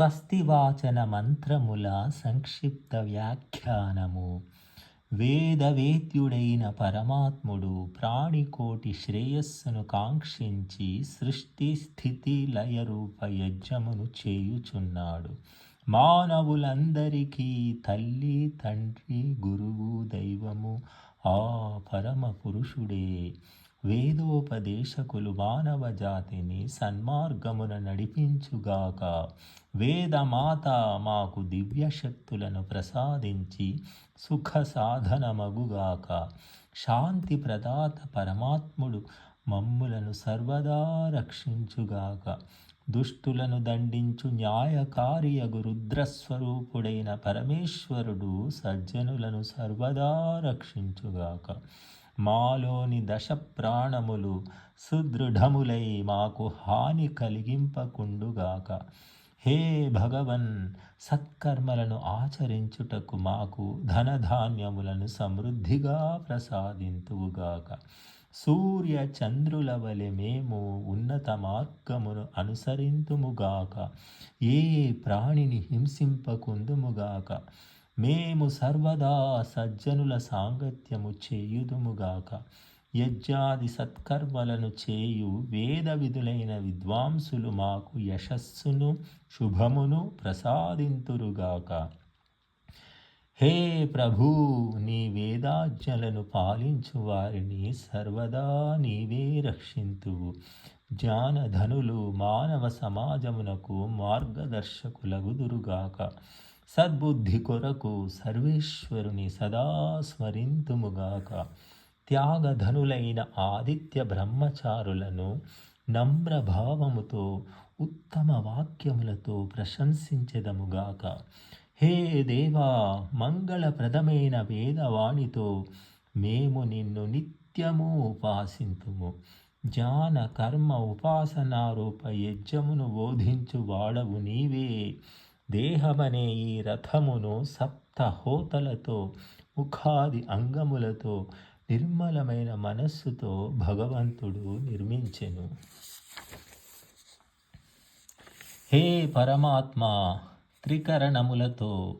స్వస్తివాచన మంత్రముల సంక్షిప్త వ్యాఖ్యానము. వేదవేద్యుడైన పరమాత్ముడు ప్రాణికోటి శ్రేయస్సును కాంక్షించి సృష్టి స్థితి లయరూప యజ్ఞమును చేయుచున్నాడు. మానవులందరికీ తల్లి తండ్రి గురువు దైవము ఆ పరమ పురుషుడే. వేదోపదేశకులు మానవ జాతిని సన్మార్గమున నడిపించుగాక. వేదమాత మాకు దివ్యశక్తులను ప్రసాదించి సుఖ సాధనమగుగాక శాంతి ప్రదాత పరమాత్ముడు మమ్ములను సర్వదా రక్షించుగాక. దుష్టులను దండించు న్యాయకారియగు రుద్రస్వరూపుడైన పరమేశ్వరుడు సజ్జనులను సర్వదా రక్షించుగాక. మాలోని దశ ప్రాణములు సుదృఢములై మాకు హాని కలిగింపకుండుగాక. హే భగవన్ సత్కర్మలను ఆచరించుటకు మాకు ధనధాన్యములను సమృద్ధిగా ప్రసాదింతువుగాక. సూర్య చంద్రుల వలె మేము ఉన్నత మార్గమును అనుసరింతుముగాక. ఏ ప్రాణిని హింసింపకుందుముగాక. మేము సర్వదా సజ్జనుల సాంగత్యము చేయుదుముగాక. యజ్ఞాది సత్కర్మలను చేయు వేద విధులైన విద్వాంసులు మాకు యశస్సును శుభమును ప్రసాదింతురుగాక. హే ప్రభూ నీ వేదాజ్ఞలను పాలించు వారిని సర్వదా నీవే రక్షింతువు. జ్ఞానధనులు మానవ సమాజమునకు మార్గదర్శకులగుదురుగాక. సద్బుద్ధి కొరకు సర్వేశ్వరుని సదా స్మరింతుముగాక. త్యాగధనులైన ఆదిత్య బ్రహ్మచారులను నమ్రభావముతో ఉత్తమ వాక్యములతో ప్రశంసించెదముగాక. హే దేవా మంగళప్రదమైన వేదవాణితో మేము నిన్ను నిత్యము ఉపాసింతుము. జ్ఞాన కర్మ ఉపాసనారూప యజ్ఞమును బోధించు వాడవు నీవే. దేహమనే ఈ రథమును సప్త హోతలతో ముఖాది అంగములతో నిర్మలమైన మనస్సుతో భగవంతుడు నిర్మించెను. హే పరమాత్మ త్రికరణములతో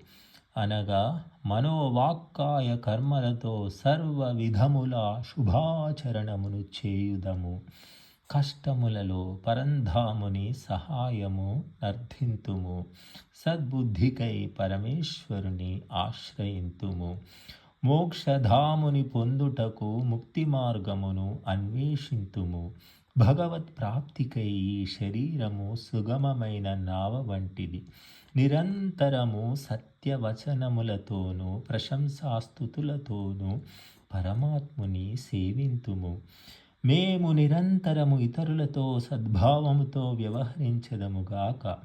అనగా మనోవాక్కాయ కర్మలతో సర్వ విధముల శుభాచరణమును చేయుదము. కష్టములలో పరంధాముని సహాయము నర్థింతుము. సద్బుద్ధికై పరమేశ్వరుని ఆశ్రయింతుము. మోక్షధాముని పొందుటకు ముక్తి మార్గమును అన్వేషింతుము. భగవత్ ప్రాప్తికై ఈ శరీరము సుగమమైన నావ వంటిది. నిరంతరము సత్యవచనములతోనూ ప్రశంసాస్తుతులతోనూ పరమాత్ముని సేవింతుము. మేము నిరంతరము ఇతరులతో సద్భావముతో వ్యవహరించదముగాక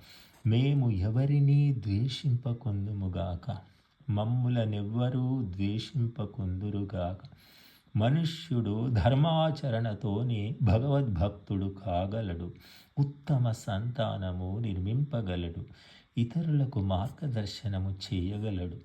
మేము ఎవరినీ ద్వేషింపకుందుముగాక మమ్ములనెవ్వరూ ద్వేషింపకొందురుగాక మనుష్యుడు ధర్మాచరణతోనే భగవద్భక్తుడు కాగలడు. ఉత్తమ సంతానము నిర్మింపగలడు. ఇతరులకు మార్గదర్శనము చేయగలడు.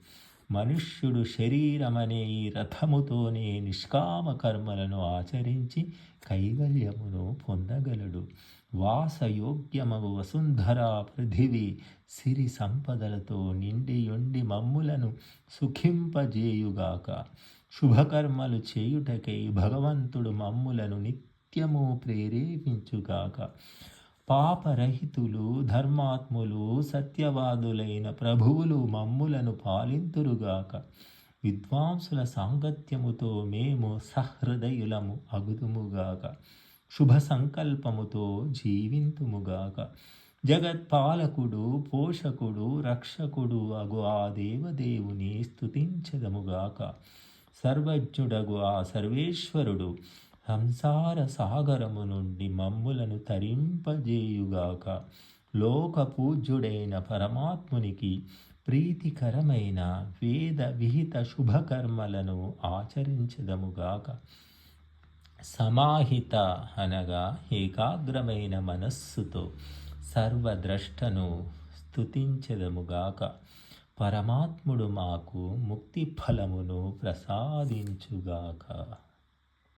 మనుష్యుడు శరీరమనే ఈ రథముతోనే నిష్కామ కర్మలను ఆచరించి కైవల్యమును పొందగలడు. వాసయోగ్యమగు వసుంధర పృథివి సిరి సంపదలతో నిండియుండి మమ్ములను సుఖింపజేయుగాక. శుభకర్మలు చేయుటకై భగవంతుడు మమ్ములను నిత్యము ప్రేరేపించుగాక. పాపరహితులు ధర్మాత్ములు సత్యవాదులైన ప్రభువులు మమ్ములను పాలింతురుగాక. విద్వాంసుల సాంగత్యముతో మేము సహృదయులము అగుదుముగాక. శుభ సంకల్పముతో జీవింతుముగాక. జగత్పాలకుడు పోషకుడు రక్షకుడు అగు ఆ దేవదేవుని స్తుతించదముగాక. సర్వజ్ఞుడగు ఆ సర్వేశ్వరుడు సంసార సాగరము నుండి మమ్ములను తరింపజేయుగాక. లోక పూజ్యుడైన పరమాత్మునికి ప్రీతికరమైన వేద విహిత శుభకర్మలను ఆచరించదముగాక. సమాహిత అనగా ఏకాగ్రమైన మనస్సుతో సర్వద్రష్టను స్థుతించదముగాక పరమాత్ముడు మాకు ముక్తి ఫలమును ప్రసాదించుగాక.